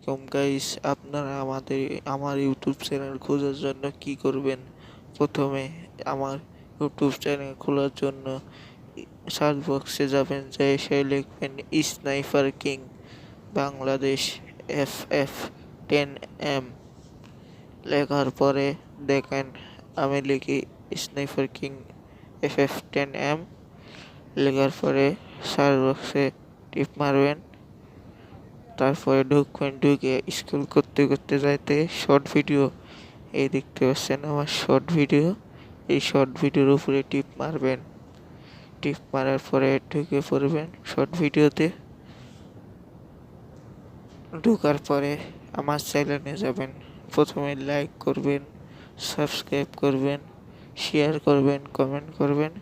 আলাইকুম গাইস আপনারা আমাদের, আমার ইউটিউব চ্যানেল খোঁজার জন্য কি করবেন? প্রথমে আমার ইউটিউব চ্যানেল খোলার জন্য সার্চ বক্সে যাবেন যে সে লিখবেন sniper king Bangladesh F F ten M লেখার পরে দেখেন, আমি লিখি sniper king F F ten M লেখার পরে সার্চ বক্সে টিপ মারবেন। তারপরে ঢুকবেন ঢুকে স্কুল করতে করতে যাইতে শর্ট ভিডিও এই দেখতে পাচ্ছেন আমার শর্ট ভিডিও এই শর্ট ভিডিওর উপরে টিপ মারবেন। টিপ মারার পরে ঢুকে পড়বেন শর্ট ভিডিওতে ঢোকার পরে আমার চ্যানেলে যাবেন। প্রথমে লাইক করবেন সাবস্ক্রাইব করবেন শেয়ার করবেন কমেন্ট করবেন,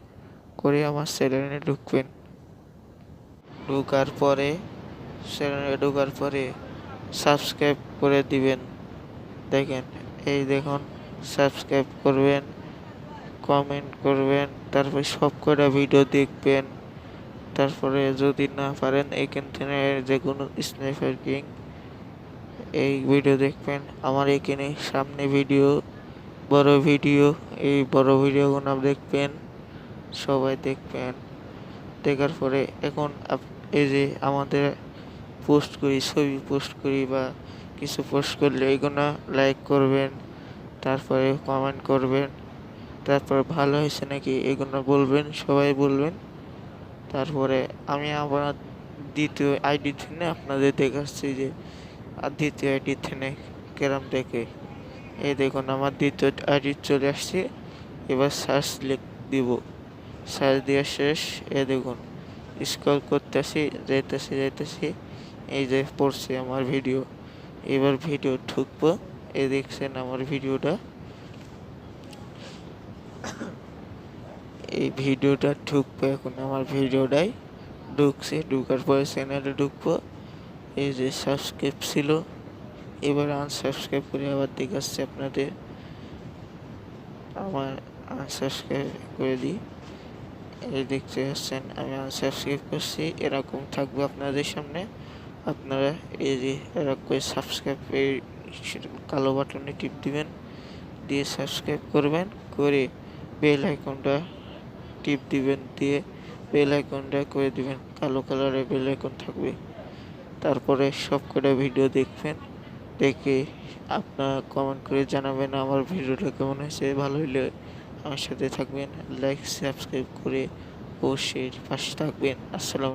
করে আমার চ্যানেলে ঢুকবেন। ঢোকার পরে চ্যানেলে ঢোকার পরে সাবস্ক্রাইব করে দিবেন। দেখেন, এই দেখুন, সাবস্ক্রাইব করবেন, কমেন্ট করবেন, তারপরে সব কটা ভিডিও দেখবেন। তারপরে যদি না পারেন, এখান থেকে যে কোনো স্নাইপার কিং এই ভিডিও দেখবেন। আমার এখানে সামনে ভিডিও, বড় ভিডিও, এই বড় ভিডিওগুলো দেখবেন, সবাই দেখবেন। দেখার পরে এখন এই যে আমাদের পোস্ট করি, ছবি পোস্ট করি বা কিছু পোস্ট করলে এগুলো লাইক করবেন, তারপরে কমেন্ট করবেন, তারপর ভালো হয়েছে নাকি এগুলো বলবেন, সবাই বলবেন। তারপরে আমি আবার দ্বিতীয় আইডি থেকে আপনাদের দেখাচ্ছি যে, আর দ্বিতীয় আইডি থেকে কেরাম দেখে। এই দেখুন, আমার দ্বিতীয় আইডি চলে আসছে, এবার সার্চ লিখ, দিব। সার্চ দেওয়া শেষ এ দেখুন স্ক্রল করতেছি, যাইতেছি যাইতেছি। এই যে পড়ছে আমার ভিডিও এবার ভিডিও ঢুকবো, এই দেখছেন আমার ভিডিওটা এই ভিডিওটা ঢুকবো এখন, আমার ভিডিওটাই ঢুকছে, ঢুকার পরে চ্যানেলে ঢুকবো। এই যে সাবস্ক্রাইব ছিল, এবার আনসাবস্ক্রাইব করে আবার দেখাচ্ছে আপনাদের। আমার আনসাবস্ক্রাইব করে দিই। এই দেখতে পাচ্ছেন, আমি আনসাবস্ক্রাইব করছি, এরকম থাকবে আপনাদের সামনে। আপনারা এই যে করে সাবস্ক্রাইব এই কালো বাটনে টিপ দিবেন, দিয়ে সাবস্ক্রাইব করবেন, করে বেল আইকনটা টিপ দিবেন, দিয়ে বেল আইকনটা করে দিবেন, কালো কালারের বেল আইকন থাকবে। তারপরে সব কটা ভিডিও দেখবেন, দেখে আপনারা কমেন্ট করে জানাবেন আমার ভিডিওটা কেমন হয়েছে, ভালো হলে আমার সাথে থাকবেন লাইক সাবস্ক্রাইব করে অবশ্যই পাশে থাকবেন। আসসালাম